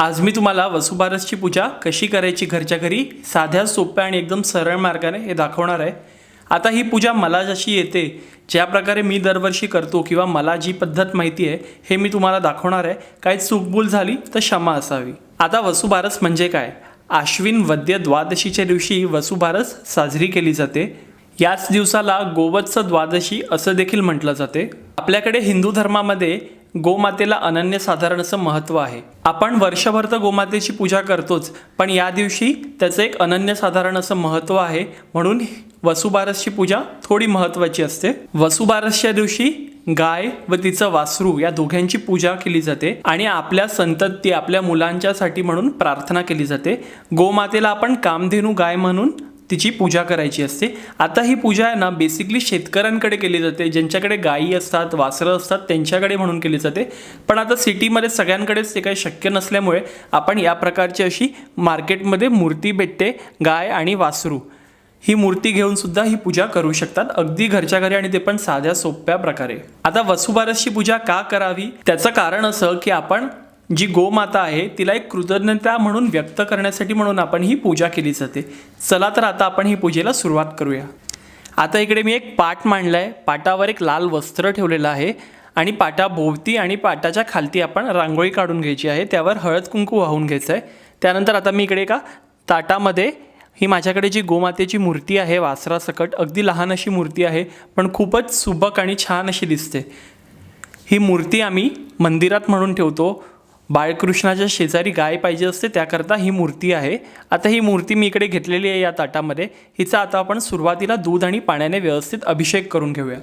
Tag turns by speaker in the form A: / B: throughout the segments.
A: आज मी तुम्हाला वसुबारसची पूजा कशी करायची घरच्या घरी साध्या सोप्या आणि एकदम सरळ मार्गाने हे दाखवणार आहे. आता ही पूजा मला जशी येते ज्या प्रकारे मी दरवर्षी करतो किंवा मला जी पद्धत माहिती आहे हे मी तुम्हाला दाखवणार आहे. काही चूकभूल झाली तर क्षमा असावी. आता वसुबारस म्हणजे काय? आश्विन वद्य द्वादशीच्या दिवशी वसुबारस साजरी केली जाते. याच दिवसाला गोवत्स द्वादशी असं देखील म्हटलं जाते. आपल्याकडे हिंदू धर्मामध्ये गोमातेला अनन्यसाधारण असं महत्त्व आहे. आपण वर्षभर तर गोमातेची पूजा करतोच पण या दिवशी त्याचं एक अनन्यसाधारण असं महत्त्व आहे म्हणून वसुबारसची पूजा थोडी महत्त्वाची असते. वसुबारसच्या दिवशी गाय व तिचं वासरू या दोघांची पूजा केली जाते आणि आपल्या संतती आपल्या मुलांच्यासाठी म्हणून प्रार्थना केली जाते. गोमातेला आपण कामधेनू गाय म्हणून तिची पूजा करायची असते. आता ही पूजा आहे ना बेसिकली शेतकऱ्यांकडे केली जाते. ज्यांच्याकडे गायी असतात वासरं असतात त्यांच्याकडे म्हणून केली जाते. पण आता सिटीमध्ये सगळ्यांकडेच ते काही शक्य नसल्यामुळे आपण या प्रकारची अशी मार्केटमध्ये मूर्ती भेटते गाय आणि वासरू. ही मूर्ती घेऊन सुद्धा ही पूजा करू शकतात. अगदी घरच्या घरी आणि ते पण साध्या सोप्या प्रकारे. आता वसुबारसची पूजा का करावी? त्याचं कारण असं की आपण जी गोमाता आहे तिला एक कृतज्ञता म्हणून व्यक्त करण्यासाठी म्हणून आपण ही पूजा केली जाते. चला तर आता आपण ही पूजेला सुरुवात करूया. आता इकडे मी एक पाट मांडला आहे पाटावर एक लाल वस्त्र ठेवलेलं आहे आणि पाटाभोवती आणि पाटाच्या खालती आपण रांगोळी काढून घ्यायची आहे. त्यावर हळद कुंकू वाहून घ्यायचं आहे त्यानंतर आता मी इकडे एका ताटामध्ये ही माझ्याकडे जी गोमातेची मूर्ती आहे वासरासकट अगदी लहान अशी मूर्ती आहे पण खूपच सुबक आणि छान अशी दिसते. ही मूर्ती आम्ही मंदिरात म्हणून ठेवतो. बाळकृष्णाच्या शेजारी गाय पाहिजे असते त्याकरता ही मूर्ती आहे. आता ही मूर्ती मी इकडे घेतलेली आहे या ताटामध्ये. हिचा आता आपण सुरुवातीला दूध आणि पाण्याने व्यवस्थित अभिषेक करून घेऊया.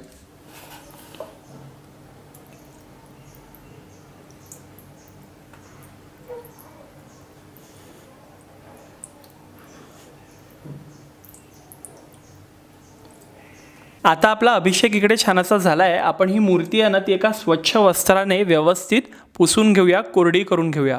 A: आता आपला अभिषेक इकडे छान असा झाला आहे आपण ही मूर्ती आहे ना ती एका स्वच्छ वस्त्राने व्यवस्थित पुसून घेऊया कोरडी करून घेऊया.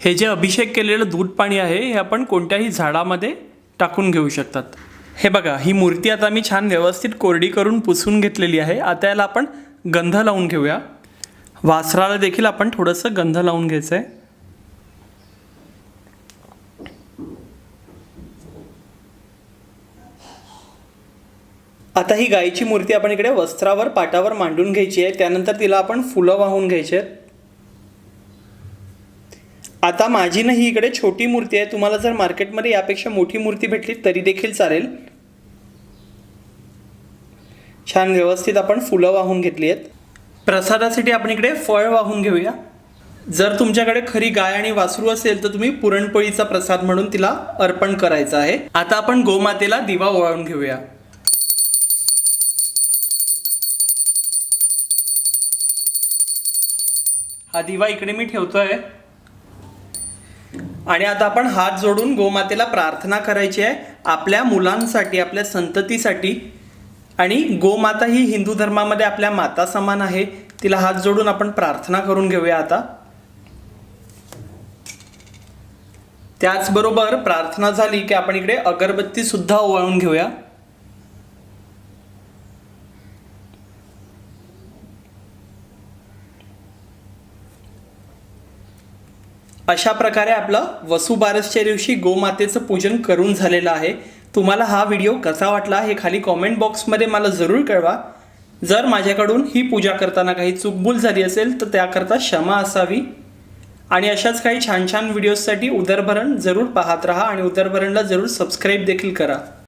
A: हे जे अभिषेक केलेलं दूध पाणी आहे हे आपण कोणत्याही झाडामध्ये टाकून घेऊ शकतात. हे बघा ही मूर्ती आता मी छान व्यवस्थित कोरडी करून पुसून घेतलेली आहे. आता याला आपण गंध लावून घेऊया. वासराला देखील आपण थोडंसं गंध लावून घ्यायचं आहे आता ही गायीची मूर्ती आपण इकडे वस्त्रावर पाटावर मांडून घ्यायची आहे. त्यानंतर तिला आपण फुलं वाहून घ्यायची आहेत. आता माझी ना ही इकडे छोटी मूर्ती आहे. तुम्हाला जर मार्केटमध्ये यापेक्षा मोठी मूर्ती भेटली तरी देखील चालेल. छान व्यवस्थित आपण फुलं वाहून घेतली आहेत. प्रसादासाठी आपण इकडे फळ वाहून घेऊया. जर तुमच्याकडे खरी गाय आणि वासरू असेल तर तुम्ही पुरणपोळीचा प्रसाद म्हणून तिला अर्पण करायचा आहे. आता आपण गोमातेला दिवा ओवाळून घेऊया. हा दिवा इकडे मी ठेवतोय. आणि आता आपण हात जोडून गोमातेला प्रार्थना करायची आहे. आपल्या मुलांसाठी आपल्या संततीसाठी आणि गोमाता ही हिंदू धर्मामध्ये आपल्या माता समान आहे. तिला हात जोडून आपण प्रार्थना करून घेऊया आता. त्याचबरोबर प्रार्थना झाली की आपण इकडे अगरबत्ती सुद्धा ओवाळून घेऊया. अशा प्रकारे आपलं वसुबारसच्या दिवशी गोमातेचं पूजन करून झालेलं आहे. तुम्हाला हा व्हिडिओ कसा वाटला हे खाली कॉमेंट बॉक्समध्ये मला जरूर कळवा. जर माझ्याकडून ही पूजा करताना काही चूकभूल झाली असेल तर त्याकरता क्षमा असावी. आणि अशाच काही छान छान व्हिडिओजसाठी उदरभरण जरूर पाहत राहा आणि उदरभरणला जरूर सबस्क्राईब देखील करा.